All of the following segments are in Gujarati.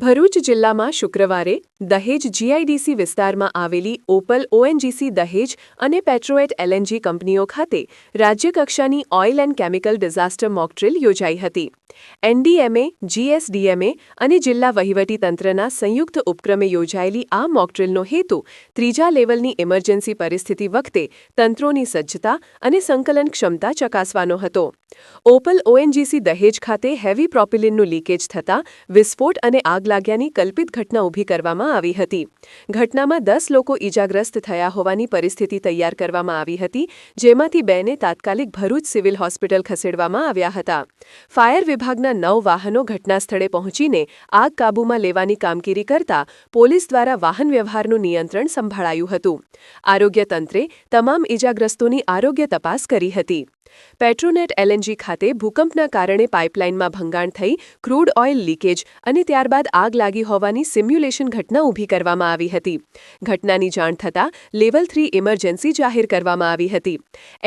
ભરૂચ જિલ્લામાં શુક્રવારે દહેજ જીઆઈડીસી વિસ્તારમાં આવેલી ઓપલ ઓએનજીસી દહેજ અને પેટ્રોએટ એલએનજી કંપનીઓ ખાતે રાજ્યકક્ષાની oil and chemical disaster mock drill યોજાઈ હતી. એનડીએમએ, જીએસડીએમએ અને જિલ્લા વહીવટીતંત્રના સંયુક્ત ઉપક્રમે યોજાયેલી આ મોકડ્રીલનો હેતુ ત્રીજા લેવલની ઇમરજન્સી પરિસ્થિતિ વખતે તંત્રોની સજ્જતા અને સંકલન ક્ષમતા ચકાસવાનો હતો. ઓપલ ઓએનજીસી દહેજ ખાતે હેવી પ્રોપિલિનનું લીકેજ થતાં વિસ્ફોટ અને આગ લાગ્યાની કલ્પિત ઘટના ઊભી કરવામાં આવી હતી. ઘટનામાં દસ લોકો ઈજાગ્રસ્ત થયા હોવાની પરિસ્થિતિ તૈયાર કરવામાં આવી હતી, જેમાંથી બેને તાત્કાલિક ભરૂચ સિવિલ હોસ્પિટલ ખસેડવામાં આવ્યા હતા. ફાયર વિભાગના નવ વાહનો ઘટનાસ્થળે પહોંચીને આગ કાબૂમાં લેવાની કામગીરી કરતા પોલીસ દ્વારા વાહન વ્યવહારનું નિયંત્રણ સંભાળાયું હતું. આરોગ્ય તંત્રે તમામ ઈજાગ્રસ્તોની આરોગ્ય તપાસ કરી હતી. પેટ્રોનેટ એલએનજી ખાતે ભૂકંપના કારણે પાઇપલાઇનમાં ભંગાણ થઈ ક્રૂડ ઓઇલ લીકેજ અને ત્યારબાદ આગ લાગી હોવાની સિમ્યુલેશન ઘટના ઊભી કરવામાં આવી હતી. ઘટનાની જાણ થતાં લેવલ થ્રી ઇમરજન્સી જાહેર કરવામાં આવી હતી.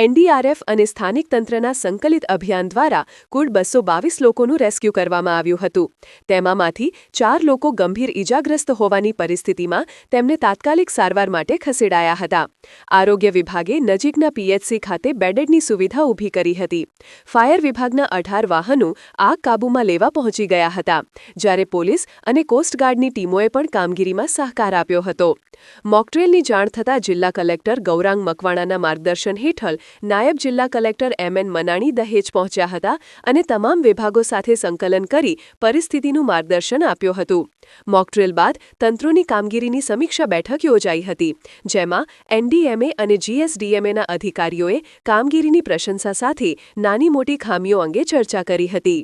એનડીઆરએફ અને સ્થાનિક તંત્રના સંકલિત અભિયાન દ્વારા કુલ બસો બાવીસ લોકોનું રેસ્ક્યુ કરવામાં આવ્યું હતું. તેમાંમાંથી ચાર લોકો ગંભીર ઇજાગ્રસ્ત હોવાની પરિસ્થિતિમાં તેમને તાત્કાલિક સારવાર માટે ખસેડાયા હતા. આરોગ્ય વિભાગે નજીકના પીએચસી ખાતે બેડેડની સુવિધા ઊભી કરી હતી. ફાયર વિભાગના અઢાર વાહનો આગ કાબૂમાં લેવા પહોંચી ગયા હતા, જ્યારે પોલીસ અને કોસ્ટગાર્ડની ટીમોએ પણ કામગીરીમાં સહકાર આપ્યો હતો. મોકટ્રેલની જાણ થતાં જિલ્લા કલેક્ટર ગૌરાંગ મકવાણાના માર્ગદર્શન હેઠળ નાયબ જિલ્લા કલેક્ટર એમ એન મનાણી દહેજ પહોંચ્યા હતા અને તમામ વિભાગો સાથે સંકલન કરી પરિસ્થિતિનું માર્ગદર્શન આપ્યું હતું. મોકટ્રેલ બાદ તંત્રોની કામગીરીની સમીક્ષા બેઠક યોજાઈ હતી, જેમાં એનડીએમએ અને જીએસડીએમએના અધિકારીઓએ કામગીરીની પ્રશંસા સાથે નાની મોટી ખામીઓ અંગે ચર્ચા કરી હતી.